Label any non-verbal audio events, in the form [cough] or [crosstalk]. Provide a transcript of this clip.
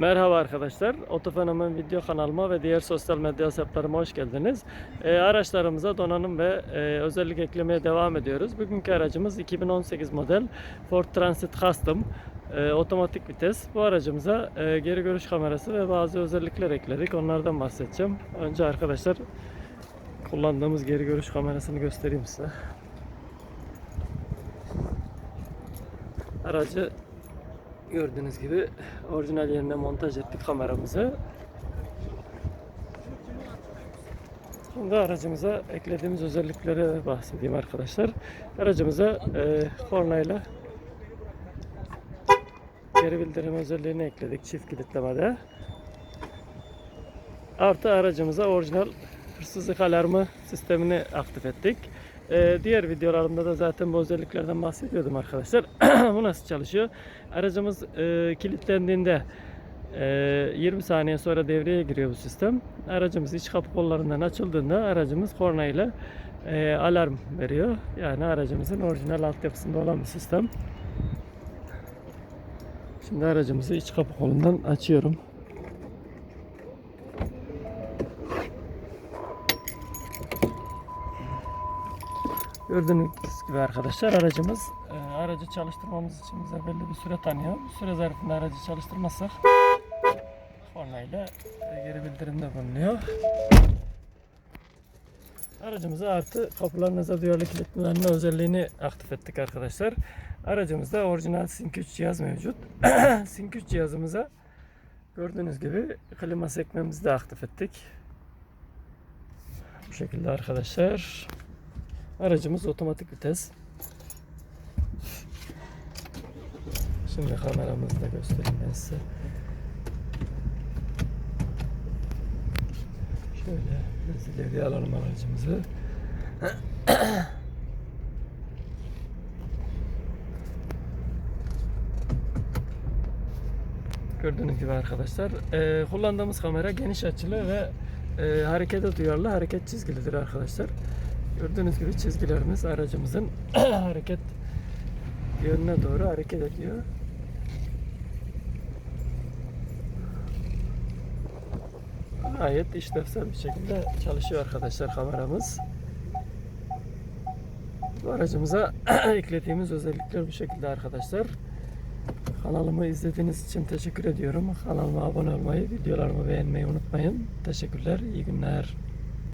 Merhaba arkadaşlar. Otofenomen video kanalıma ve diğer sosyal medya hesaplarıma hoş geldiniz. Ee, araçlarımıza donanım ve e, özellik eklemeye devam ediyoruz. Bugünkü aracımız 2018 model Ford Transit Custom. e, otomatik vites. Bu aracımıza e, geri görüş kamerası ve bazı özellikler ekledik. Onlardan bahsedeceğim. Önce arkadaşlar kullandığımız geri görüş kamerasını göstereyim size. Aracı gördüğünüz gibi orijinal yerine montaj ettik kameramızı. Şimdi aracımıza eklediğimiz özelliklere bahsedeyim arkadaşlar. Aracımıza e, kornayla geri bildirim özelliğini ekledik çift kilitlemede. Artı aracımıza orijinal hırsızlık alarmı sistemini aktif ettik. Ee, diğer videolarımda da zaten bu özelliklerden bahsediyordum arkadaşlar. [clears throat] bu nasıl çalışıyor? Aracımız e, kilitlendiğinde e, 20 saniye sonra devreye giriyor bu sistem. Aracımız iç kapı kollarından açıldığında aracımız korna ile e, alarm veriyor. Yani aracımızın orijinal altyapısında olan bir sistem. Şimdi aracımızı iç kapı kolundan açıyorum. Gördüğünüz gibi arkadaşlar aracımız e, aracı çalıştırmamız için bize belli bir süre tanıyor. Bu süre zarfında aracı çalıştırmazsak kornayla geri bildirimde bulunuyor. Aracımıza artı kapılarınıza duyarlı kilitlenme özelliğini aktif ettik arkadaşlar. Aracımızda orijinal Sync 3 cihaz mevcut. [clears throat] Sync 3 cihazımıza gördüğünüz gibi klima sekmemizi de aktif ettik. Bu şekilde arkadaşlar. Aracımız otomatik vites. Şimdi kameramızı da göstereyim ben size. Şöyle biraz ileriye alalım aracımızı. Gördüğünüz gibi arkadaşlar e, kullandığımız kamera geniş açılı ve e, harekete duyarlı hareket çizgilidir arkadaşlar. Gördüğünüz gibi çizgilerimiz aracımızın [clears throat] hareket yönüne doğru hareket ediyor. Gayet işlevsel bir şekilde çalışıyor arkadaşlar kameramız. Bu aracımıza [clears throat] eklediğimiz özellikler bu şekilde arkadaşlar. Kanalımı izlediğiniz için teşekkür ediyorum. Kanalıma abone olmayı, videolarımı beğenmeyi unutmayın. Teşekkürler, iyi günler.